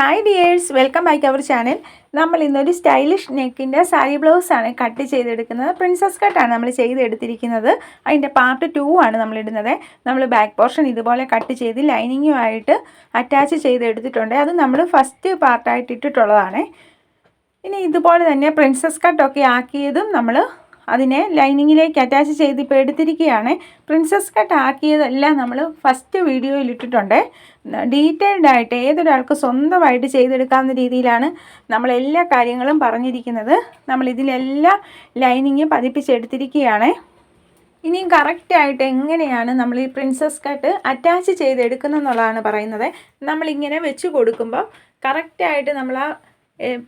Hi dears welcome back our channel നമ്മൾ ഇന്നൊരു stylish നെക്കിന്റെ സാരി ബ്ലൗസാണ് കട്ട് ചെയ്തെടുക്കുന്നത്. പ്രിൻസസ് കട്ടാണ് നമ്മൾ ചെയ്തെടുത്തിരിക്കുന്നത്. അതിന്റെ പാർട്ട് ടു ആണ് നമ്മൾ ഇടുന്നത്. നമ്മൾ ബാക്ക് പോർഷൻ ഇതുപോലെ കട്ട് ചെയ്ത് ലൈനിങ്ങുമായിട്ട് അറ്റാച്ച് ചെയ്തെടുത്തിട്ടുണ്ട്. അത് നമ്മൾ ഫസ്റ്റ് പാർട്ടായിട്ട് ഇട്ടിട്ടുള്ളതാണ്. ഇനി ഇതുപോലെ തന്നെ പ്രിൻസസ് കട്ടൊക്കെ ആക്കിയതും നമ്മൾ അതിനെ ലൈനിങ്ങിലേക്ക് അറ്റാച്ച് ചെയ്ത് ഇപ്പോൾ എടുത്തിരിക്കുകയാണ്. പ്രിൻസസ് കട്ട് ആക്കിയതെല്ലാം നമ്മൾ ഫസ്റ്റ് വീഡിയോയിൽ ഇട്ടിട്ടുണ്ട്. ഡീറ്റെയിൽഡ് ആയിട്ട് ഏതൊരാൾക്ക് സ്വന്തമായിട്ട് ചെയ്തെടുക്കാവുന്ന രീതിയിലാണ് നമ്മൾ എല്ലാ കാര്യങ്ങളും പറഞ്ഞിരിക്കുന്നത്. നമ്മൾ ഇതിലെല്ലാം ലൈനിങ് പതിപ്പിച്ചെടുത്തിരിക്കുകയാണ്. ഇനിയും കറക്റ്റായിട്ട് എങ്ങനെയാണ് നമ്മൾ ഈ പ്രിൻസസ് കട്ട് അറ്റാച്ച് ചെയ്തെടുക്കുന്നതെന്നുള്ളതാണ് പറയുന്നത്. നമ്മളിങ്ങനെ വെച്ച് കൊടുക്കുമ്പോൾ കറക്റ്റായിട്ട് നമ്മൾ ആ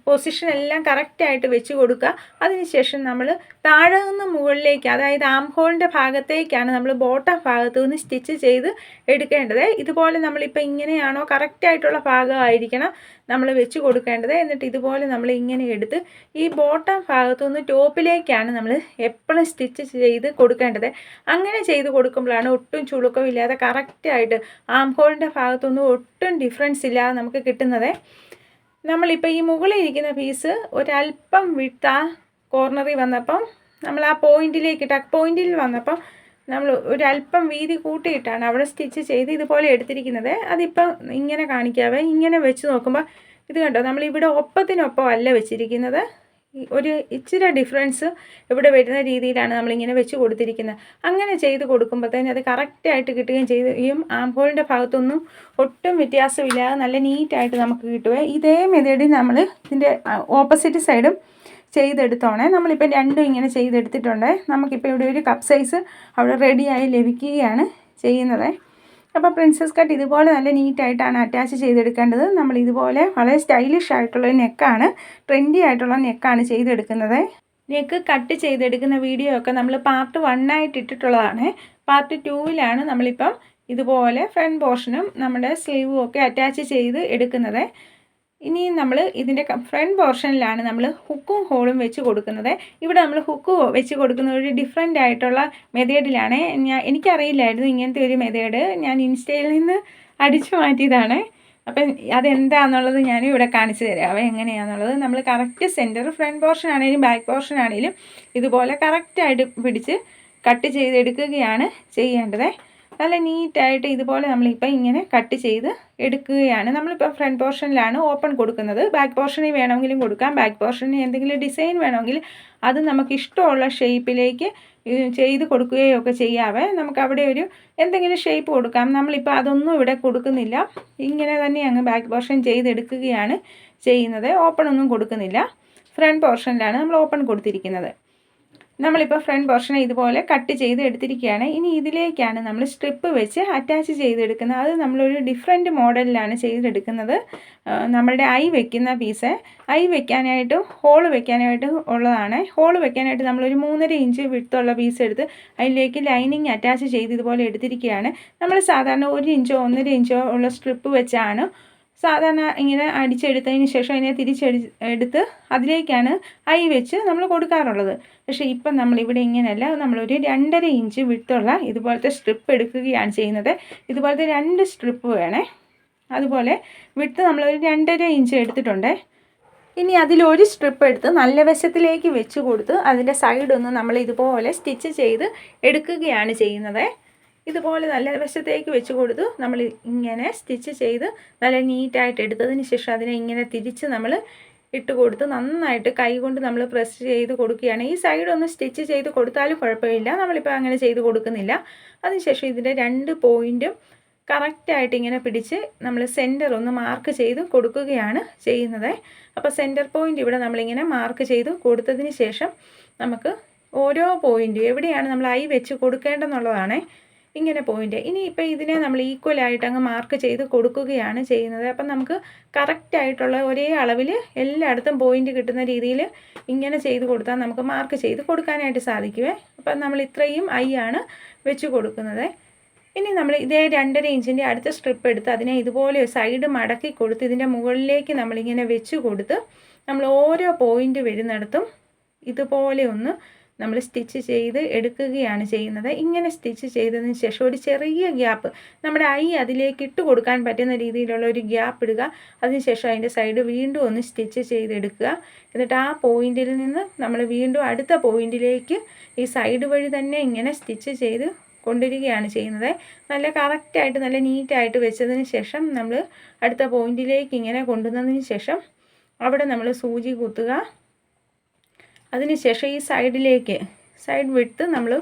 പൊസിഷൻ എല്ലാം കറക്റ്റായിട്ട് വെച്ച് കൊടുക്കുക. അതിനുശേഷം നമ്മൾ താഴെ നിന്ന് മുകളിലേക്ക് അതായത് ആം ഹോളിന്റെ ഭാഗത്തേക്കാണ് നമ്മൾ ബോട്ടം ഭാഗത്തു നിന്ന് സ്റ്റിച്ച് ചെയ്ത് എടുക്കേണ്ടത്. ഇതുപോലെ നമ്മളിപ്പോൾ ഇങ്ങനെയാണോ കറക്റ്റായിട്ടുള്ള ഭാഗമായിരിക്കണം നമ്മൾ വെച്ച് കൊടുക്കേണ്ടത്. എന്നിട്ട് ഇതുപോലെ നമ്മൾ ഇങ്ങനെ എടുത്ത് ഈ ബോട്ടം ഭാഗത്തു നിന്ന് ടോപ്പിലേക്കാണ് നമ്മൾ എപ്പോഴും സ്റ്റിച്ച് ചെയ്ത് കൊടുക്കേണ്ടത്. അങ്ങനെ ചെയ്ത് കൊടുക്കുമ്പോഴാണ് ഒട്ടും ചുളുക്കമില്ലാതെ കറക്റ്റായിട്ട് ആം ഹോളിന്റെ ഭാഗത്തൊന്നും ഒട്ടും ഡിഫറൻസ് ഇല്ലാതെ നമുക്ക് കിട്ടുന്നത്. നമ്മളിപ്പോൾ ഈ മുകളിൽ ഇരിക്കുന്ന പീസ് ഒരല്പം വിട്ട കോർണറിൽ വന്നപ്പം നമ്മൾ ആ പോയിന്റിലേക്ക് ടക്ക് പോയിന്റിൽ വന്നപ്പം നമ്മൾ ഒരല്പം വീതി കൂട്ടിയിട്ടാണ് അവിടെ സ്റ്റിച്ച് ചെയ്ത് ഇതുപോലെ എടുത്തിരിക്കുന്നത്. അതിപ്പം ഇങ്ങനെ കാണിക്കാവേ. ഇങ്ങനെ വെച്ച് നോക്കുമ്പോൾ ഇത് കണ്ടോ? നമ്മളിവിടെ ഒപ്പത്തിനൊപ്പം അല്ല വെച്ചിരിക്കുന്നത്. ഒരു ഇച്ചിരി ഡിഫറൻസ് ഇവിടെ വരുന്ന രീതിയിലാണ് നമ്മളിങ്ങനെ വെച്ച് കൊടുത്തിരിക്കുന്നത്. അങ്ങനെ ചെയ്ത് കൊടുക്കുമ്പോഴത്തേന് അത് കറക്റ്റായിട്ട് കിട്ടുകയും ചെയ്യും ആംഹോളിന്റെ ഭാഗത്തൊന്നും ഒട്ടും വ്യത്യാസമില്ലാതെ നല്ല നീറ്റായിട്ട് നമുക്ക് കിട്ടുക ഇതേ മെതേഡിൽ നമ്മൾ ഇതിന്റെ ഓപ്പോസിറ്റ് സൈഡും ചെയ്തെടുത്തോണേ. നമ്മളിപ്പോൾ രണ്ടും ഇങ്ങനെ ചെയ്തെടുത്തിട്ടുണ്ടേ. നമുക്കിപ്പോൾ ഇവിടെ ഒരു കപ്പ് സൈസ് അവിടെ റെഡിയായി ലഭിക്കുകയാണ് ചെയ്യുന്നത്. അപ്പോൾ പ്രിൻസസ് കട്ട് ഇതുപോലെ നല്ല നീറ്റായിട്ടാണ് അറ്റാച്ച് ചെയ്തെടുക്കേണ്ടത്. നമ്മൾ ഇതുപോലെ വളരെ സ്റ്റൈലിഷ് ആയിട്ടുള്ള നെക്കാണ് ട്രെൻഡി ആയിട്ടുള്ള നെക്കാണ് ചെയ്തെടുക്കുന്നത്. നെക്ക് കട്ട് ചെയ്തെടുക്കുന്ന വീഡിയോ ഒക്കെ നമ്മൾ പാർട്ട് വണ്ണായിട്ട് ഇട്ടിട്ടുള്ളതാണ്. പാർട്ട് ടൂവിലാണ് നമ്മളിപ്പം ഇതുപോലെ ഫ്രണ്ട് പോർഷനും നമ്മുടെ സ്ലീവും ഒക്കെ അറ്റാച്ച് ചെയ്ത് എടുക്കുന്നത്. ഇനി നമ്മൾ ഇതിന്റെ ഫ്രണ്ട് പോർഷനിലാണ് നമ്മൾ ഹുക്കും ഹോളും വെച്ച് കൊടുക്കുന്നത്. ഇവിടെ നമ്മൾ ഹുക്ക് വെച്ച് കൊടുക്കുന്ന ഒരു ഡിഫറെന്റ് ആയിട്ടുള്ള മെതേഡിലാണ്. ഞാൻ എനിക്കറിയില്ലായിരുന്നു ഇങ്ങനത്തെ ഒരു മെതേഡ്. ഞാൻ ഇൻസ്റ്റയിൽ നിന്ന് അടിച്ചു മാറ്റിയതാണ്. അപ്പം അതെന്താണെന്നുള്ളത് ഞാൻ ഇവിടെ കാണിച്ചു തരാം. എങ്ങനെയാണെന്നുള്ളത് നമ്മൾ കറക്റ്റ് സെന്റർ ഫ്രണ്ട് പോർഷൻ ആണെങ്കിലും ബാക്ക് പോർഷൻ ആണെങ്കിലും ഇതുപോലെ കറക്റ്റായിട്ട് പിടിച്ച് കട്ട് ചെയ്തെടുക്കുകയാണ് ചെയ്യേണ്ടത്. നല്ല നീറ്റായിട്ട് ഇതുപോലെ നമ്മളിപ്പോൾ ഇങ്ങനെ കട്ട് ചെയ്ത് എടുക്കുകയാണ്. നമ്മളിപ്പോൾ ഫ്രണ്ട് പോർഷനിലാണ് ഓപ്പൺ കൊടുക്കുന്നത്. ബാക്ക് പോർഷനിൽ വേണമെങ്കിലും കൊടുക്കാം. ബാക്ക് പോർഷനിൽ എന്തെങ്കിലും ഡിസൈൻ വേണമെങ്കിൽ അത് നമുക്ക് ഇഷ്ടമുള്ള ഷേപ്പിലേക്ക് ചെയ്ത് കൊടുക്കുകയോ ഒക്കെ ചെയ്യാവേ. നമുക്ക് അവിടെ ഒരു എന്തെങ്കിലും ഷേപ്പ് കൊടുക്കാം. നമ്മളിപ്പോൾ അതൊന്നും ഇവിടെ കൊടുക്കുന്നില്ല. ഇങ്ങനെ തന്നെ അങ്ങ് ബാക്ക് പോർഷൻ ചെയ്തെടുക്കുകയാണ് ചെയ്യുന്നത്. ഓപ്പൺ ഒന്നും കൊടുക്കുന്നില്ല. ഫ്രണ്ട് പോർഷനിലാണ് നമ്മൾ ഓപ്പൺ കൊടുത്തിരിക്കുന്നത്. നമ്മളിപ്പോൾ ഫ്രണ്ട് പോർഷൻ ഇതുപോലെ കട്ട് ചെയ്ത് എടുത്തിരിക്കുകയാണ്. ഇനി ഇതിലേക്കാണ് നമ്മൾ സ്ട്രിപ്പ് വെച്ച് അറ്റാച്ച് ചെയ്തെടുക്കുന്നത്. അത് നമ്മളൊരു ഡിഫറെന്റ് മോഡലിലാണ് ചെയ്തെടുക്കുന്നത്. നമ്മളുടെ ഐ വെക്കുന്ന പീസ് ഐ വെക്കാനായിട്ട് ഹോൾ വെക്കാനായിട്ട് ഉള്ളതാണ്. ഹോൾ വെക്കാനായിട്ട് നമ്മളൊരു മൂന്നര ഇഞ്ച് വിടുത്തുള്ള പീസ് എടുത്ത് അതിലേക്ക് ലൈനിങ് അറ്റാച്ച് ചെയ്ത് ഇതുപോലെ എടുത്തിരിക്കുകയാണ്. നമ്മൾ സാധാരണ ഒരു ഇഞ്ചോ ഒന്നര ഇഞ്ചോ ഉള്ള സ്ട്രിപ്പ് വെച്ചാണ് സാധാരണ ഇങ്ങനെ അടിച്ചെടുത്തതിന് ശേഷം അതിനെ തിരിച്ചടി എടുത്ത് അതിലേക്കാണ് ഐ വെച്ച് നമ്മൾ കൊടുക്കാറുള്ളത്. പക്ഷേ ഇപ്പം നമ്മളിവിടെ ഇങ്ങനെയല്ല നമ്മളൊരു രണ്ടര ഇഞ്ച് വിട്ടുള്ള ഇതുപോലത്തെ സ്ട്രിപ്പ് എടുക്കുകയാണ് ചെയ്യുന്നത്. ഇതുപോലത്തെ രണ്ട് സ്ട്രിപ്പ് വേണേ. അതുപോലെ വിട്ട് നമ്മളൊരു രണ്ടര ഇഞ്ച് എടുത്തിട്ടുണ്ട്. ഇനി അതിലൊരു സ്ട്രിപ്പ് എടുത്ത് നല്ല വശത്തിലേക്ക് വെച്ച് കൊടുത്ത് അതിന്റെ സൈഡൊന്ന് നമ്മൾ ഇതുപോലെ സ്റ്റിച്ച് ചെയ്ത് എടുക്കുകയാണ് ചെയ്യുന്നത്. ഇതുപോലെ നല്ല വശത്തേക്ക് വെച്ച് കൊടുത്തു. നമ്മൾ ഇങ്ങനെ സ്റ്റിച്ച് ചെയ്ത് നല്ല നീറ്റായിട്ട് എടുത്തതിന് ശേഷം അതിനെ ഇങ്ങനെ തിരിച്ച് നമ്മൾ ഇട്ട് കൊടുത്ത്. നന്നായിട്ട് കൈകൊണ്ട് നമ്മൾ പ്രസ് ചെയ്ത് കൊടുക്കുകയാണ്. ഈ സൈഡ് ഒന്ന് സ്റ്റിച്ച് ചെയ്ത് കൊടുത്താലും കുഴപ്പമില്ല. നമ്മളിപ്പോൾ അങ്ങനെ ചെയ്ത് കൊടുക്കുന്നില്ല. അതിനുശേഷം ഇതിന്റെ രണ്ട് പോയിന്റും കറക്റ്റായിട്ട് ഇങ്ങനെ പിടിച്ച് നമ്മൾ സെന്റർ ഒന്ന് മാർക്ക് ചെയ്ത് കൊടുക്കുകയാണ് ചെയ്യുന്നത്. അപ്പോൾ സെന്റർ പോയിന്റ് ഇവിടെ നമ്മളിങ്ങനെ മാർക്ക് ചെയ്ത് കൊടുത്തതിന് ശേഷം നമുക്ക് ഓരോ പോയിന്റും എവിടെയാണ് നമ്മൾ ഐ വെച്ച് കൊടുക്കേണ്ടതെന്നുള്ളതാണ്. ഇങ്ങനെ പോയിന്റ് ഇനി ഇപ്പോൾ ഇതിനെ നമ്മൾ ഈക്വലായിട്ട് അങ്ങ് മാർക്ക് ചെയ്ത് കൊടുക്കുകയാണ് ചെയ്യുന്നത്. അപ്പം നമുക്ക് കറക്റ്റായിട്ടുള്ള ഒരേ അളവിൽ എല്ലായിടത്തും പോയിന്റ് കിട്ടുന്ന രീതിയിൽ ഇങ്ങനെ ചെയ്ത് കൊടുത്താൽ നമുക്ക് മാർക്ക് ചെയ്ത് കൊടുക്കാനായിട്ട് സാധിക്കുമേ അപ്പം നമ്മൾ ഇത്രയും ഐ ആണ് വെച്ച് കൊടുക്കുന്നത്. ഇനി നമ്മൾ ഇതേ രണ്ടര ഇഞ്ചിന്റെ അടുത്ത സ്ട്രിപ്പ് എടുത്ത് അതിനെ ഇതുപോലെ സൈഡ് മടക്കി കൊടുത്ത് ഇതിന്റെ മുകളിലേക്ക് നമ്മളിങ്ങനെ വെച്ച് കൊടുത്ത് നമ്മൾ ഓരോ പോയിന്റ് വരുന്നിടത്തും ഇതുപോലെ ഒന്ന് നമ്മൾ സ്റ്റിച്ച് ചെയ്ത് എടുക്കുകയാണ് ചെയ്യുന്നത്. ഇങ്ങനെ സ്റ്റിച്ച് ചെയ്തതിന് ശേഷം ഒരു ചെറിയ ഗ്യാപ്പ് നമ്മുടെ ഐ അതിലേക്ക് ഇട്ട് കൊടുക്കാൻ പറ്റുന്ന രീതിയിലുള്ള ഒരു ഗ്യാപ്പ് ഇടുക. അതിനുശേഷം അതിന്റെ സൈഡ് വീണ്ടും ഒന്ന് സ്റ്റിച്ച് ചെയ്തെടുക്കുക. എന്നിട്ട് ആ പോയിന്റിൽ നിന്ന് നമ്മൾ വീണ്ടും അടുത്ത പോയിന്റിലേക്ക് ഈ സൈഡ് വഴി തന്നെ ഇങ്ങനെ സ്റ്റിച്ച് ചെയ്ത് കൊണ്ടുവരികയാണ് ചെയ്യുന്നത്. നല്ല കറക്റ്റായിട്ട് നല്ല നീറ്റായിട്ട് വെച്ചതിന് ശേഷം നമ്മൾ അടുത്ത പോയിന്റിലേക്ക് ഇങ്ങനെ കൊണ്ടുവന്നതിന് ശേഷം അവിടെ നമ്മൾ സൂചി കുത്തുക. അതിനുശേഷം ഈ സൈഡിലേക്ക് സൈഡ് വിട്ട് നമ്മൾ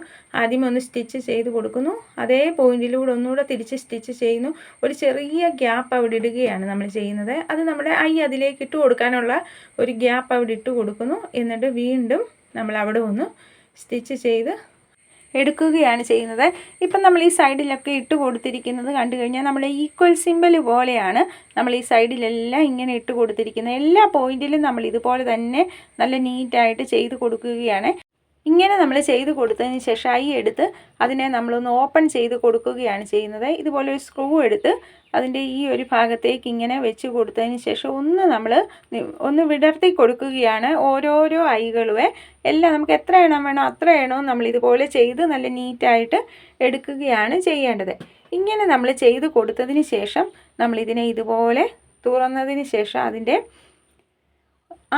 ആദ്യം ഒന്ന് സ്റ്റിച്ച് ചെയ്ത് കൊടുക്കുന്നു. അതേ പോയിന്റിലൂടെ ഒന്നുകൂടെ തിരിച്ച് സ്റ്റിച്ച് ചെയ്യുന്നു. ഒരു ചെറിയ ഗ്യാപ്പ് അവിടെ ഇടുകയാണ് നമ്മൾ ചെയ്യുന്നത്. അത് നമ്മുടെ ഐ അതിലേക്ക് ഇട്ട് കൊടുക്കാനുള്ള ഒരു ഗ്യാപ്പ് അവിടെ ഇട്ട് കൊടുക്കുന്നു. എന്നിട്ട് വീണ്ടും നമ്മൾ അവിടെ ഒന്ന് സ്റ്റിച്ച് ചെയ്ത് എടുക്കുകയാണ് ചെയ്യുന്നത്. ഇപ്പം നമ്മൾ ഈ സൈഡിലൊക്കെ ഇട്ട് കൊടുത്തിരിക്കുന്നത് കണ്ടു കഴിഞ്ഞാൽ നമ്മൾ ഈക്വൽ സിമ്പൽ പോലെയാണ് നമ്മൾ ഈ സൈഡിലെല്ലാം ഇങ്ങനെ ഇട്ട് കൊടുത്തിരിക്കുന്നത്. എല്ലാ പോയിന്റിലും നമ്മൾ ഇതുപോലെ തന്നെ നല്ല നീറ്റായിട്ട് ചെയ്ത് കൊടുക്കുകയാണ്. ഇങ്ങനെ നമ്മൾ ചെയ്ത് കൊടുത്തതിന് ശേഷം ഐ എടുത്ത് അതിനെ നമ്മളൊന്ന് ഓപ്പൺ ചെയ്ത് കൊടുക്കുകയാണ് ചെയ്യുന്നത്. ഇതുപോലെ ഒരു സ്ക്രൂ എടുത്ത് അതിന്റെ ഈ ഒരു ഭാഗത്തേക്ക് ഇങ്ങനെ വെച്ച് കൊടുത്തതിന് ശേഷം ഒന്ന് നമ്മൾ ഒന്ന് വിടർത്തി കൊടുക്കുകയാണ് ഓരോരോ ഐകളുമേ എല്ലാം നമുക്ക് എത്ര എണ്ണം വേണോ അത്ര എണ്ണവും നമ്മൾ ഇതുപോലെ ചെയ്ത് നല്ല നീറ്റായിട്ട് എടുക്കുകയാണ് ചെയ്യേണ്ടത്. ഇങ്ങനെ നമ്മൾ ചെയ്ത് കൊടുത്തതിന് ശേഷം നമ്മളിതിനെ ഇതുപോലെ തുറന്നതിന് ശേഷം അതിന്റെ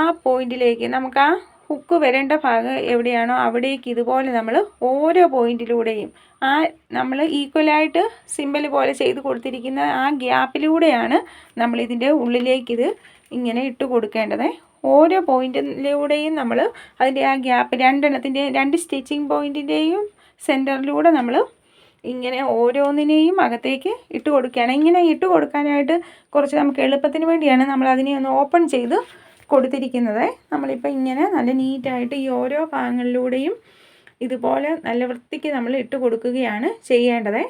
ആ പോയിന്റിലേക്ക് നമുക്ക് ആ ഹുക്ക് വരേണ്ട ഭാഗം എവിടെയാണോ അവിടേക്ക് ഇതുപോലെ നമ്മൾ ഓരോ പോയിന്റിലൂടെയും ആ നമ്മൾ ഈക്വലായിട്ട് സിമ്പിൾ പോലെ ചെയ്ത് കൊടുത്തിരിക്കുന്ന ആ ഗ്യാപ്പിലൂടെയാണ് നമ്മളിതിന്റെ ഉള്ളിലേക്കിത് ഇങ്ങനെ ഇട്ട് കൊടുക്കേണ്ടത്. ഓരോ പോയിന്റിലൂടെയും നമ്മൾ അതിന്റെ ആ ഗ്യാപ്പ് രണ്ടെണ്ണത്തിന്റെ രണ്ട് സ്റ്റിച്ചിങ് പോയിന്റിന്റെയും സെന്ററിലൂടെ നമ്മൾ ഇങ്ങനെ ഓരോന്നിനെയും അകത്തേക്ക് ഇട്ട് കൊടുക്കുകയാണ്. ഇങ്ങനെ ഇട്ട് കൊടുക്കാനായിട്ട് കുറച്ച് നമുക്ക് എളുപ്പത്തിന് വേണ്ടിയാണ് നമ്മൾ അതിനെ ഒന്ന് ഓപ്പൺ ചെയ്ത് കൊടുത്തിരിക്കുന്നത്. നമ്മളിപ്പോൾ ഇങ്ങനെ നല്ല നീറ്റായിട്ട് ഈ ഓരോ ഭാഗങ്ങളിലൂടെയും ഇതുപോലെ നല്ല വൃത്തിക്ക് നമ്മൾ ഇട്ട് കൊടുക്കുകയാണ് ചെയ്യേണ്ടത്.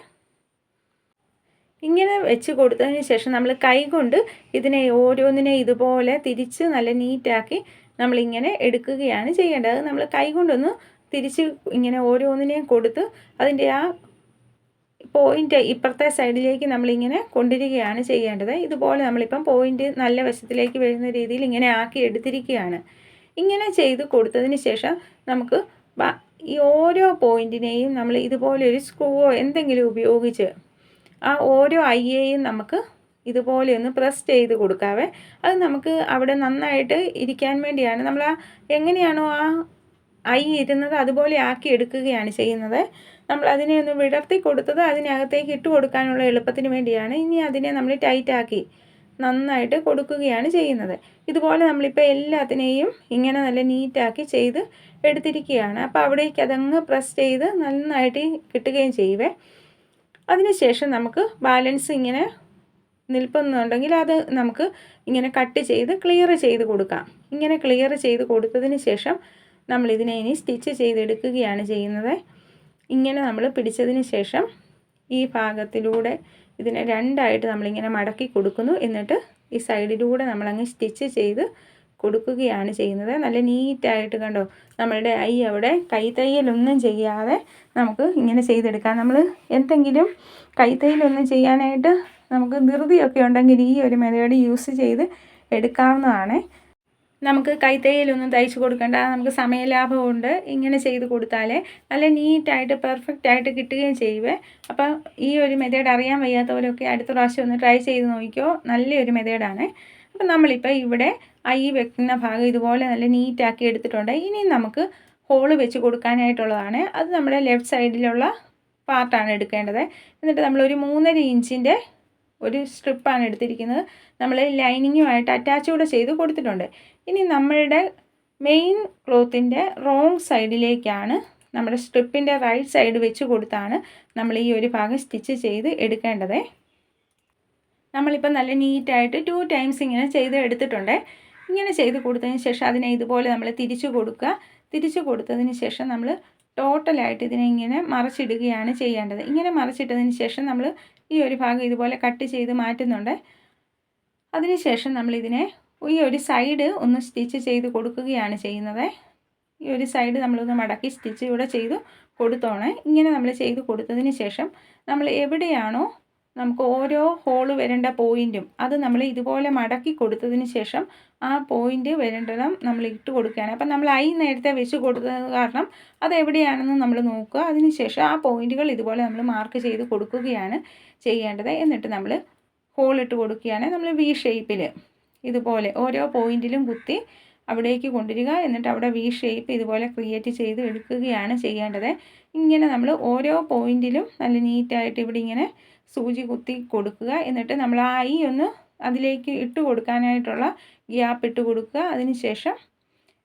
ഇങ്ങനെ വെച്ച് കൊടുത്തതിന് ശേഷം നമ്മൾ കൈകൊണ്ട് ഇതിനെ ഓരോന്നിനെ ഇതുപോലെ തിരിച്ച് നല്ല നീറ്റാക്കി നമ്മളിങ്ങനെ എടുക്കുകയാണ് ചെയ്യേണ്ടത്. നമ്മൾ കൈകൊണ്ടൊന്ന് തിരിച്ച് ഇങ്ങനെ ഓരോന്നിനെയും കൊടുത്ത് അതിന്റെ ആ പോയിന്റ് ഇപ്പുറത്തെ സൈഡിലേക്ക് നമ്മളിങ്ങനെ കൊണ്ടിരിക്കുകയാണ് ചെയ്യേണ്ടത്. ഇതുപോലെ നമ്മളിപ്പം പോയിന്റ് നല്ല വശത്തിലേക്ക് വരുന്ന രീതിയിൽ ഇങ്ങനെ ആക്കി എടുത്തിരിക്കുകയാണ്. ഇങ്ങനെ ചെയ്ത് കൊടുത്തതിന് ശേഷം നമുക്ക് ഈ ഓരോ പോയിന്റിനെയും നമ്മൾ ഇതുപോലെ ഒരു സ്ക്രൂവോ എന്തെങ്കിലും ഉപയോഗിച്ച് ആ ഓരോ ഐയെയും നമുക്ക് ഇതുപോലെ ഒന്ന് പ്രസ് ചെയ്ത് കൊടുക്കാവേ. അത് നമുക്ക് അവിടെ നന്നായിട്ട് ഇരിക്കാൻ വേണ്ടിയാണ്. നമ്മൾ ആ എങ്ങനെയാണോ ആ ഐ ഇരുന്നത് അതുപോലെ ആക്കി എടുക്കുകയാണ് ചെയ്യുന്നത്. നമ്മൾ അതിനെ ഒന്ന് വിടർത്തി കൊടുത്തത് അതിനകത്തേക്ക് ഇട്ട് കൊടുക്കാനുള്ള എളുപ്പത്തിന് വേണ്ടിയാണ്. ഇനി അതിനെ നമ്മൾ ടൈറ്റാക്കി നന്നായിട്ട് കൊടുക്കുകയാണ് ചെയ്യുന്നത്. ഇതുപോലെ നമ്മളിപ്പോൾ എല്ലാത്തിനെയും ഇങ്ങനെ നല്ല നീറ്റാക്കി ചെയ്ത് എടുത്തിരിക്കുകയാണ്. അപ്പോൾ അവിടേക്ക് അതങ്ങ് പ്രസ് ചെയ്ത് നന്നായിട്ട് കിട്ടുകയും ചെയ്യുവേ. അതിനുശേഷം നമുക്ക് ബാലൻസ് ഇങ്ങനെ നിൽപ്പുന്നുണ്ടെങ്കിൽ അത് നമുക്ക് ഇങ്ങനെ കട്ട് ചെയ്ത് ക്ലിയർ ചെയ്ത് കൊടുക്കാം. ഇങ്ങനെ ക്ലിയർ ചെയ്ത് കൊടുത്തതിന് ശേഷം നമ്മളിതിനെ ഇനി സ്റ്റിച്ച് ചെയ്തെടുക്കുകയാണ് ചെയ്യുന്നത്. ഇങ്ങനെ നമ്മൾ പിടിച്ചതിന് ശേഷം ഈ ഭാഗത്തിലൂടെ ഇതിനെ രണ്ടായിട്ട് നമ്മളിങ്ങനെ മടക്കി കൊടുക്കുന്നു. എന്നിട്ട് ഈ സൈഡിലൂടെ നമ്മളങ്ങ് സ്റ്റിച്ച് ചെയ്ത് കൊടുക്കുകയാണ് ചെയ്യുന്നത്. നല്ല നീറ്റായിട്ട് കണ്ടോ? നമ്മളുടെ ഐ അവിടെ കൈത്തയ്യലൊന്നും ചെയ്യാതെ നമുക്ക് ഇങ്ങനെ ചെയ്തെടുക്കാം. നമ്മൾ എന്തെങ്കിലും കൈത്തയ്യലൊന്നും ചെയ്യാനായിട്ട് നമുക്ക് ധൃതിയൊക്കെ ഉണ്ടെങ്കിൽ ഈ ഒരു മെത്തേഡ് യൂസ് ചെയ്ത് എടുക്കാവുന്നതാണ്. നമുക്ക് കൈത്തയ്യലൊന്നും തയ്ച്ചു കൊടുക്കേണ്ട നമുക്ക് സമയലാഭമുണ്ട്. ഇങ്ങനെ ചെയ്ത് കൊടുത്താലേ നല്ല നീറ്റായിട്ട് പെർഫെക്റ്റ് ആയിട്ട് കിട്ടുകയും ചെയ്യുവേ അപ്പോൾ ഈ ഒരു മെത്തേഡ് അറിയാൻ വയ്യാത്തവരൊക്കെ അടുത്ത പ്രാവശ്യം ഒന്ന് ട്രൈ ചെയ്ത് നോക്കിക്കോ. നല്ലൊരു മെത്തേഡാണ് അപ്പം നമ്മളിപ്പോൾ ഇവിടെ ഐ വെക്കുന്ന ഭാഗം ഇതുപോലെ നല്ല നീറ്റാക്കി എടുത്തിട്ടുണ്ട്. ഇനി നമുക്ക് ഹോൾ വെച്ച് കൊടുക്കാനായിട്ടുള്ളതാണ്. അത് നമ്മുടെ ലെഫ്റ്റ് സൈഡിലുള്ള പാർട്ടാണ് എടുക്കേണ്ടത്. എന്നിട്ട് നമ്മളൊരു മൂന്നര ഇഞ്ചിന്റെ ഒരു സ്ട്രിപ്പാണ് എടുത്തിരിക്കുന്നത്. നമ്മൾ ലൈനിങ്ങുമായിട്ട് അറ്റാച്ച് കൂടെ ചെയ്ത് കൊടുത്തിട്ടുണ്ട്. ഇനി നമ്മളുടെ മെയിൻ ക്ലോത്തിന്റെ റോങ് സൈഡിലേക്കാണ് നമ്മുടെ സ്ട്രിപ്പിന്റെ റൈറ്റ് സൈഡ് വെച്ച് കൊടുത്താണ് നമ്മൾ ഈ ഒരു ഭാഗം സ്റ്റിച്ച് ചെയ്ത് എടുക്കേണ്ടത്. നമ്മളിപ്പോൾ നല്ല നീറ്റായിട്ട് ടു ടൈംസ് ഇങ്ങനെ ചെയ്ത് എടുത്തിട്ടുണ്ട്. ഇങ്ങനെ ചെയ്ത് കൊടുത്തതിന് ശേഷം അതിനെ ഇതുപോലെ നമ്മൾ തിരിച്ചു കൊടുക്കുക. തിരിച്ചു കൊടുത്തതിന് ശേഷം നമ്മൾ ടോട്ടലായിട്ട് ഇതിനെ ഇങ്ങനെ മറച്ചിടുകയാണ് ചെയ്യേണ്ടത്. ഇങ്ങനെ മറച്ചിട്ടതിന് ശേഷം നമ്മൾ ഈ ഒരു ഭാഗം ഇതുപോലെ കട്ട് ചെയ്ത് മാറ്റുന്നുണ്ട്. അതിനുശേഷം നമ്മളിതിനെ ഈ ഒരു സൈഡ് ഒന്ന് സ്റ്റിച്ച് ചെയ്ത് കൊടുക്കുകയാണ് ചെയ്യുന്നത്. ഈ ഒരു സൈഡ് നമ്മളൊന്ന് മടക്കി സ്റ്റിച്ച് ഇവിടെ ചെയ്ത് കൊടുത്തോണേ. ഇങ്ങനെ നമ്മൾ ചെയ്ത് കൊടുത്തതിന് ശേഷം നമ്മൾ എവിടെയാണോ നമുക്ക് ഓരോ ഹോൾ വരേണ്ട പോയിന്റും അത് നമ്മൾ ഇതുപോലെ മടക്കി കൊടുത്തതിന് ശേഷം ആ പോയിന്റ് വരേണ്ടതും നമ്മൾ ഇട്ട് കൊടുക്കുകയാണ്. അപ്പം നമ്മൾ ഐ നേരത്തെ വെച്ച് കൊടുത്തത് കാരണം അത് എവിടെയാണെന്ന് നമ്മൾ നോക്കുക. അതിന് ശേഷം ആ പോയിന്റുകൾ ഇതുപോലെ നമ്മൾ മാർക്ക് ചെയ്ത് കൊടുക്കുകയാണ് ചെയ്യേണ്ടത്. എന്നിട്ട് നമ്മൾ ഹോൾ ഇട്ട് കൊടുക്കുകയാണ്. നമ്മൾ വി ഷേപ്പിൽ ഇതുപോലെ ഓരോ പോയിന്റിലും കുത്തി അവിടേക്ക് കൊണ്ടുവരിക. എന്നിട്ട് അവിടെ വി ഷേപ്പ് ഇതുപോലെ ക്രിയേറ്റ് ചെയ്ത് എടുക്കുകയാണ് ചെയ്യേണ്ടത്. ഇങ്ങനെ നമ്മൾ ഓരോ പോയിന്റിലും നല്ല നീറ്റായിട്ട് ഇവിടെ ഇങ്ങനെ സൂചി കുത്തി കൊടുക്കുക. എന്നിട്ട് നമ്മൾ ആ ഐ ഒന്ന് അതിലേക്ക് ഇട്ട് കൊടുക്കാനായിട്ടുള്ള ഗ്യാപ്പ് ഇട്ട് കൊടുക്കുക. അതിനുശേഷം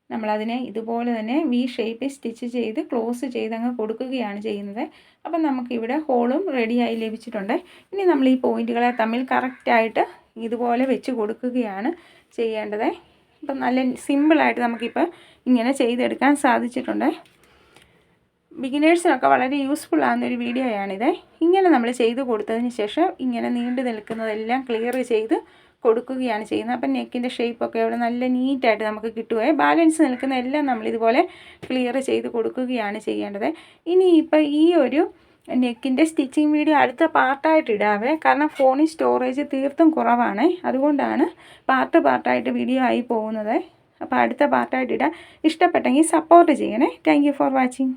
നമ്മളതിനെ ഇതുപോലെ തന്നെ വി ഷേപ്പിൽ സ്റ്റിച്ച് ചെയ്ത് ക്ലോസ് ചെയ്ത് അങ്ങ് കൊടുക്കുകയാണ് ചെയ്യുന്നത്. അപ്പം നമുക്കിവിടെ ഹോളും റെഡിയായി ലഭിച്ചിട്ടുണ്ട്. ഇനി നമ്മൾ ഈ പോയിന്റുകളെ തമ്മിൽ കറക്റ്റായിട്ട് ഇതുപോലെ വെച്ച് കൊടുക്കുകയാണ് ചെയ്യേണ്ടത്. അപ്പം നല്ല സിമ്പിളായിട്ട് നമുക്കിപ്പോൾ ഇങ്ങനെ ചെയ്തെടുക്കാൻ സാധിച്ചിട്ടുണ്ട്. ബിഗിനേഴ്സിനൊക്കെ വളരെ യൂസ്ഫുൾ ആകുന്ന ഒരു വീഡിയോയാണിത് ഇങ്ങനെ നമ്മൾ ചെയ്ത് കൊടുത്തതിന് ശേഷം ഇങ്ങനെ നീണ്ടു നിൽക്കുന്നതെല്ലാം ക്ലിയർ ചെയ്ത് കൊടുക്കുകയാണ് ചെയ്യുന്നത്. അപ്പം നെക്കിന്റെ ഷേപ്പൊക്കെ അവിടെ നല്ല നീറ്റായിട്ട് നമുക്ക് കിട്ടുകയെ ബാലൻസ് നിൽക്കുന്ന എല്ലാം നമ്മൾ ഇതുപോലെ ക്ലിയർ ചെയ്ത് കൊടുക്കുകയാണ് ചെയ്യേണ്ടത്. ഇനി ഇപ്പോൾ ഈ ഒരു നെക്കിന്റെ സ്റ്റിച്ചിങ് വീഡിയോ അടുത്ത പാർട്ടായിട്ട് ഇടാവേ. കാരണം ഫോണിൽ സ്റ്റോറേജ് തീർത്തും കുറവാണ്. അതുകൊണ്ടാണ് പാർട്ട് പാർട്ടായിട്ട് വീഡിയോ ആയി പോകുന്നത്. അപ്പോൾ അടുത്ത പാർട്ടായിട്ട് ഇടാം. ഇഷ്ടപ്പെട്ടെങ്കിൽ സപ്പോർട്ട് ചെയ്യണേ. Thank for watching